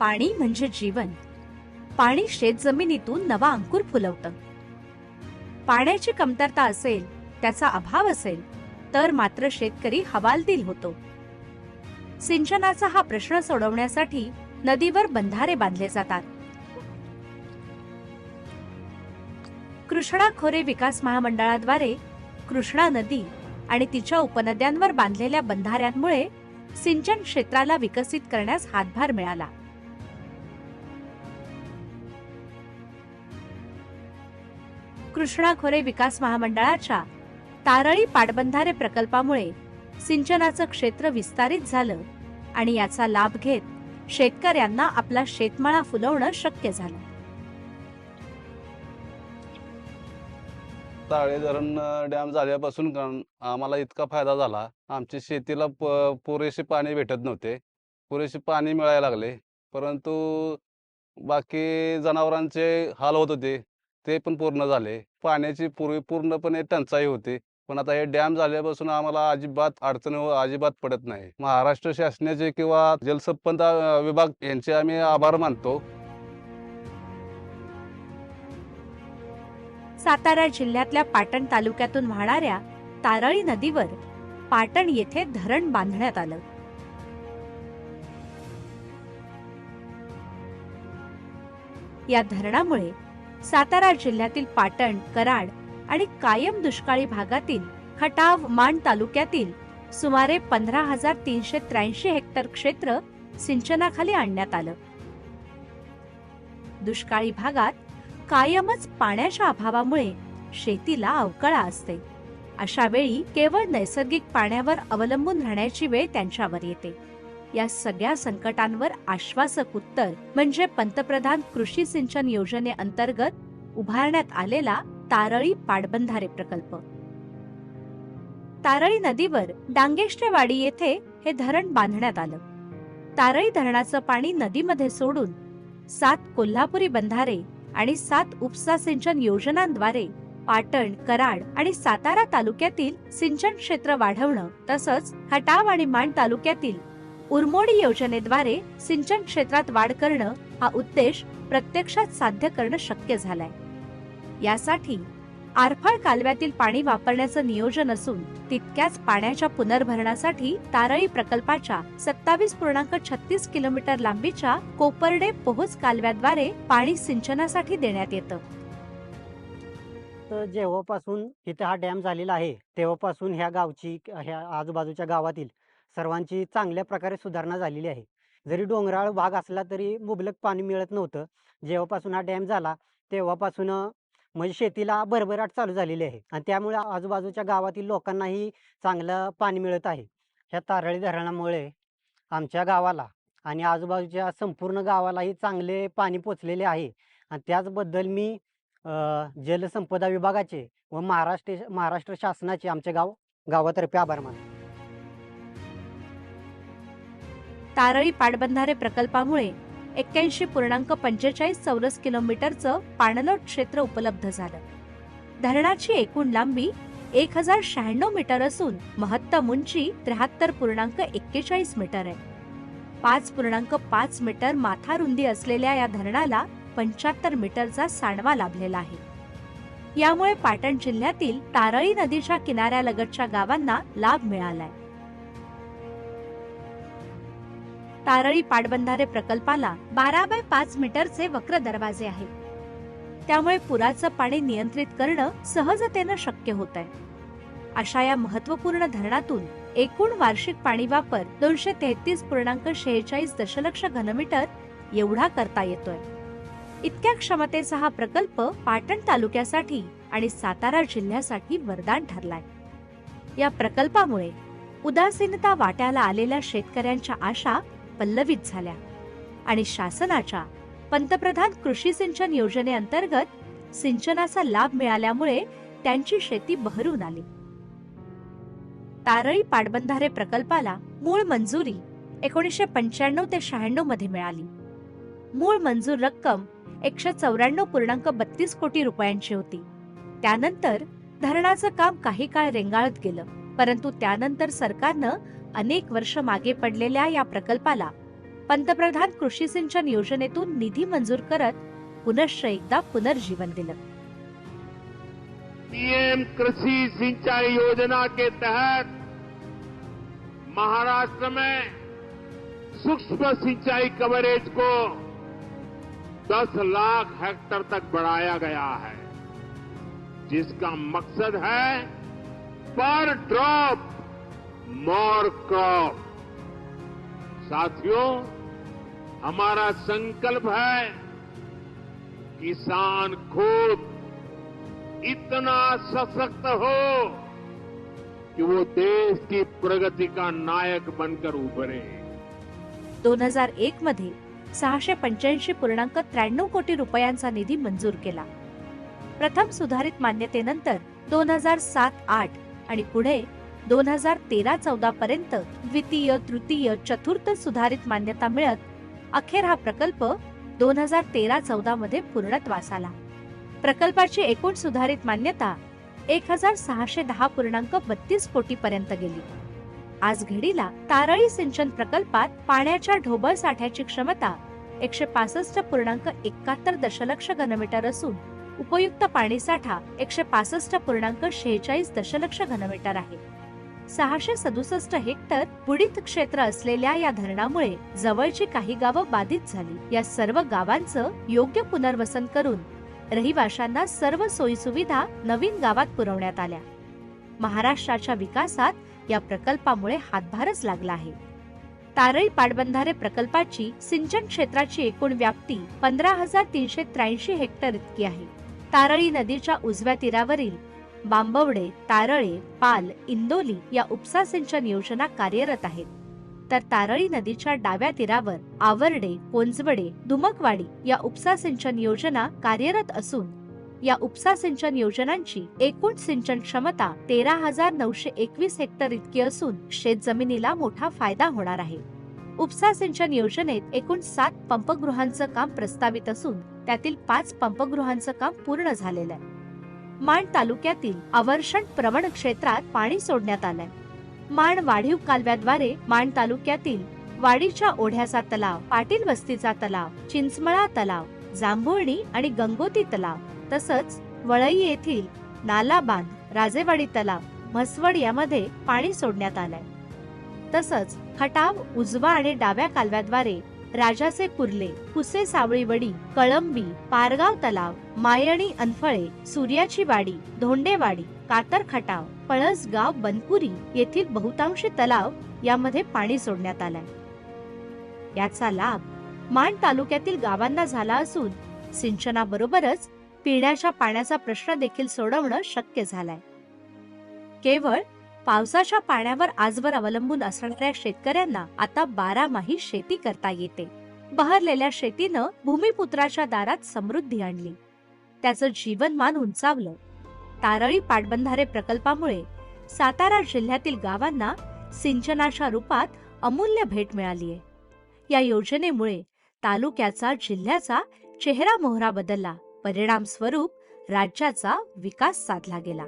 पाणी म्हणजे जीवन. पाणी शेतजमिनीतून नवा अंकुर फुलवतं. पाण्याची कमतरता असेल त्याचा अभाव असेल तर मात्र शेतकरी हवालदिल होतो. सिंचनाचा हा प्रश्न सोडवण्यासाठी नदीवर बंधारे बांधले जातात. कृष्णा खोरे विकास महामंडळाद्वारे कृष्णा नदी आणि तिच्या उपनद्यांवर बांधलेल्या बंधाऱ्यांमुळे सिंचन क्षेत्राला विकसित करण्यास हातभार मिळाला. कृष्णा खोरे विकास महामंडळाच्या तारळी पाटबंधारे प्रकल्पामुळे सिंचनाचं क्षेत्र विस्तारित झालं आणि याचा लाभ घेत शेतकऱ्यांना आपला शेतमाळा फुलवणं शक्य झालं. ताळे धरण डॅम झाल्यापासून आम्हाला इतका फायदा झाला. आमच्या शेतीला प पुरेसे पाणी भेटत नव्हते. पुरेसे पाणी मिळायला लागले. परंतु बाकी जनावरांचे हाल होत होते. ते पण पूर्ण झाले. पाण्याची पूर्वी पूर्णपणे टंचाई होती. पण आता हे डॅम झाल्यापासून आम्हाला अजिबात अडचण अजिबात पडत नाही. महाराष्ट्र शासनाचे किंवा जलसंपदा विभाग यांचे आम्ही आभार मानतो. सातारा जिल्ह्यातल्या पाटण तालुक्यातून वाहणाऱ्या तारळी नदीवर पाटण येथे धरण बांधण्यात आलं. या धरणामुळे सातारा जिल्ह्यातील पाटण कराड आणि कायम दुष्काळी भागातील खटाव मान तालुक्यातील सुमारे पंधरा हजार तीनशे त्र्याऐंशी हेक्टर क्षेत्र सिंचनाखाली आणण्यात आलं. दुष्काळी भागात कायमच पाण्याच्या अभावामुळे शेतीला अवकळा असते. अशा वेळी केवळ नैसर्गिक पाण्यावर अवलंबून राहण्याची वेळ त्यांच्यावर येते. या सगळ्या संकटांवर आश्वासक उत्तर म्हणजे पंतप्रधान कृषी सिंचन योजनेअंतर्गत उभारण्यात आलेला तारळी पाटबंधारे प्रकल्प. तारळी नदीवर डांगेष्टेवाडी येथे हे धरण बांधण्यात आलं. तारळी धरणाचं पाणी नदीमध्ये सोडून सात कोल्हापुरी बंधारे आणि सात उपसा सिंचन योजनांद्वारे पाटण कराड आणि सातारा तालुक्यातील सिंचन क्षेत्र वाढवणं तसंच खटाव आणि माण तालुक्यातील उरमोडी योजनेद्वारे सिंचन क्षेत्रात वाढ करणं हा उद्देश प्रत्यक्षात साध्य करणं शक्य झालंय. यासाठी आरफाळ कालव्यातील पाणी वापरण्याचं नियोजन असून तितक्याच पाण्याच्या पुनर्भरणासाठी तारळी प्रकल्पाच्या सत्तावीस पूर्णांक छत्तीस किलोमीटर लांबीच्या कोपर्डे पोहोच कालव्याद्वारे पाणी सिंचनासाठी देण्यात येतं. तर जेव्हापासून इथे हा डॅम झालेला आहे तेव्हापासून ह्या गावची ह्या आजूबाजूच्या गावातील सर्वांची चांगल्या प्रकारे सुधारणा झालेली आहे. जरी डोंगराळ भाग असला तरी मुबलक पाणी मिळत नव्हतं. जेव्हापासून हा डॅम झाला तेव्हापासून म्हणजे शेतीला भरभराट चालू झालेली आहे. आणि त्यामुळे आजूबाजूच्या गावातील लोकांनाही चांगलं पाणी मिळत आहे. ह्या तारळी धरणामुळे आमच्या गावाला आणि आजूबाजूच्या संपूर्ण गावालाही चांगले पाणी पोचलेले आहे. आणि त्याचबद्दल मी जलसंपदा विभागाचे व महाराष्ट्र महाराष्ट्र शासनाचे आमच्या गाव गावातर्फे आभार मानतो. तारळी पाटबंधारे प्रकल्पामुळे एक्क्याऐंशी पूर्णांक पंचेचाळीस चौरस किलोमीटरचं पाणलोट क्षेत्र उपलब्ध झालं. धरणाची एकूण लांबी एक हजार शहाण्णव मीटर असून महत्तम उंची त्र्याहत्तर पूर्णांक एक्केचाळीस मीटर आहे. पाच पूर्णांक पाच मीटर माथा रुंदी असलेल्या या धरणाला पंच्याहत्तर मीटरचा सांडवा लाभलेला आहे. यामुळे पाटण जिल्ह्यातील तारळी नदीच्या किनाऱ्यालगतच्या गावांना लाभ मिळालाय. तारळी पाटबंधारे प्रकल्पाला बारा बाय पाच मीटरचे वक्र दरवाजे आहेत. त्यामुळे पुराचं पाणी नियंत्रित करणं सहजतेनं शक्य होत आहे अशा या महत्त्वपूर्ण धरणातून एकूण वार्षिक पाणी वापर दोनशे तेहतीस पूर्णांक शेहेचाळीस दशलक्ष घनमीटर एवढा करता येतोय. इतक्या क्षमतेचा हा प्रकल्प पाटण तालुक्यासाठी आणि सातारा जिल्ह्यासाठी वरदान ठरलाय. या प्रकल्पामुळे उदासीनता वाट्याला आलेल्या शेतकऱ्यांच्या आशा पल्लवित झाल्या. आणि शासनाच्या पंतप्रधान कृषी सिंचन योजनेअंतर्गत सिंचनाचा लाभ मिळाल्यामुळे त्यांची शेती बहरून आली. तारळी पाटबंधारे प्रकल्पाला मूळ मंजुरी एकोणीसशे पंच्याण्णव ते शहाण्णवमध्ये मिळाली. मूळ मंजूर रक्कम एकशे चौऱ्याण्णव पूर्णांक बत्तीस कोटी रुपयांची होती. त्यानंतर धरणाचं काम काही काळ रेंगाळत गेलं परंतु त्यानंतर सरकारनं अनेक वर्ष मागे पडलेल्या या प्रकल्पाला पंतप्रधान कृषी सिंचन योजनेतून निधी मंजूर करत पुनश्च एकदा पुनर्जीवन दिलं. पीएम कृषि सिंचाई योजना के तहत महाराष्ट्र में सूक्ष्म सिंचाई कवरेज को 10 लाख हेक्टर तक बढ़ाया गया है, जिसका मकसद है पर ड्रॉप मोर क्रॉप साथियों हमारा संकल्प है किसान खुद इतना सशक्त हो कि वो देश की प्रगति का नायक बनकर उभरे। दोन हजार एक मध्ये सहाशे पंच्याऐंशी पूर्णांक त्र्याण्णव कोटी रुपयांचा निधी मंजूर केला. प्रथम सुधारित मान्यतेनंतर दोन हजार सात आठ आणि पुढे दोन हजार तेरा चौदा पर्यंत द्वितीय तृतीय चतुर्थ सुधारित मान्यता मिळत अखेर हा प्रकल्प दोन हजार तेरा चौदा मध्ये पूर्णत्वास आला. प्रकल्पाची एकूण सुधारित मान्यता एक हजार सहाशे दहा पूर्णांक बत्तीस कोटी पर्यंत गेली. आज घडीला तारळी सिंचन प्रकल्पात पाण्याच्या ढोबळ साठ्याची क्षमता एकशे पासष्ट पूर्णांक एकाहत्तर दशलक्ष घनमीटर असून उपयुक्त पाणी साठा एकशे पासष्ट पूर्णांक शेहेचाळीस दशलक्ष घनमीटर आहे. सहाशे सदुसष्ट हेक्टर बुडीत क्षेत्र असलेल्या या धरणामुळे जवळची काही गावं बाधित झाली. या सर्व गावांचं योग्य पुनर्वसन करून रहिवाशांना सर्व सोयीसुविधा नवीन गावात पुरवण्यात आल्या. महाराष्ट्राच्या विकासात या प्रकल्पामुळे हातभारच लागला आहे. तारळी पाटबंधारे प्रकल्पाची सिंचन क्षेत्राची एकूण व्याप्ती पंधरा हजार तीनशे त्र्याऐंशी हेक्टर इतकी आहे. तारळी नदीच्या उजव्या तीरावरील बांबवडे तारळे पाल इंदोली या उपसा सिंचन योजना कार्यरत आहेत. तर तारळी नदीच्या डाव्या तीरावर आवरडे कोंजवडे दुमकवाडी या उपसा सिंचन योजना कार्यरत असून या उपसा सिंचन योजनांची एकूण सिंचन क्षमता तेरा हजार नऊशे एकवीस हेक्टर इतकी असून शेत जमिनीला मोठा फायदा होणार आहे. उपसा सिंचन योजनेत एकूण सात पंपगृहांचं काम प्रस्तावित असून त्यातील पाच पंपगृहांचं काम पूर्ण झालेलं आहे. माण तालुक्यातील अवर्षण प्रवण क्षेत्रात पाणी सोडण्यात आलंय. माण वाढीव कालव्याद्वारे माण तालुक्यातील वाडीच्या ओढ्याचा तलाव पाटील वस्तीचा तलाव चिंचमळा तलाव जांभुळणी आणि गंगोती तलाव तसंच वळई येथील नाला बांध राजेवाडी तलाव म्हसवड यामध्ये पाणी सोडण्यात आलंय. तसंच खटाव उजवा आणि डाव्या कालव्याद्वारे राजाचे कुर्ले पुसे सावळीवडी कळंबी पारगाव तलाव मायणी अनफळे सूर्याची वाडी धोंडेवाडी कातर खटाव पळसगाव बनपुरी येथील बहुतांशी तलाव यामध्ये पाणी सोडण्यात आलाय. याचा लाभ माण तालुक्यातील गावांना झाला असून सिंचनाबरोबरच पिण्याच्या पाण्याचा प्रश्न देखील सोडवणं शक्य झालाय. केवळ पावसाच्या पाण्यावर आजवर अवलंबून असणाऱ्या शेतकऱ्यांना आता बारामाही शेती करता येते. बहरलेल्या शेतीनं भूमिपुत्राच्या दारात समृद्धी आणली. त्याचं जीवनमान उंचावलं. तारळी पाटबंधारे प्रकल्पामुळे सातारा जिल्ह्यातील गावांना सिंचनाच्या रूपात अमूल्य भेट मिळाली आहे या योजनेमुळे तालुक्याचा जिल्ह्याचा चेहरा मोहरा बदलला. परिणाम स्वरूप राज्याचा विकास साधला गेला.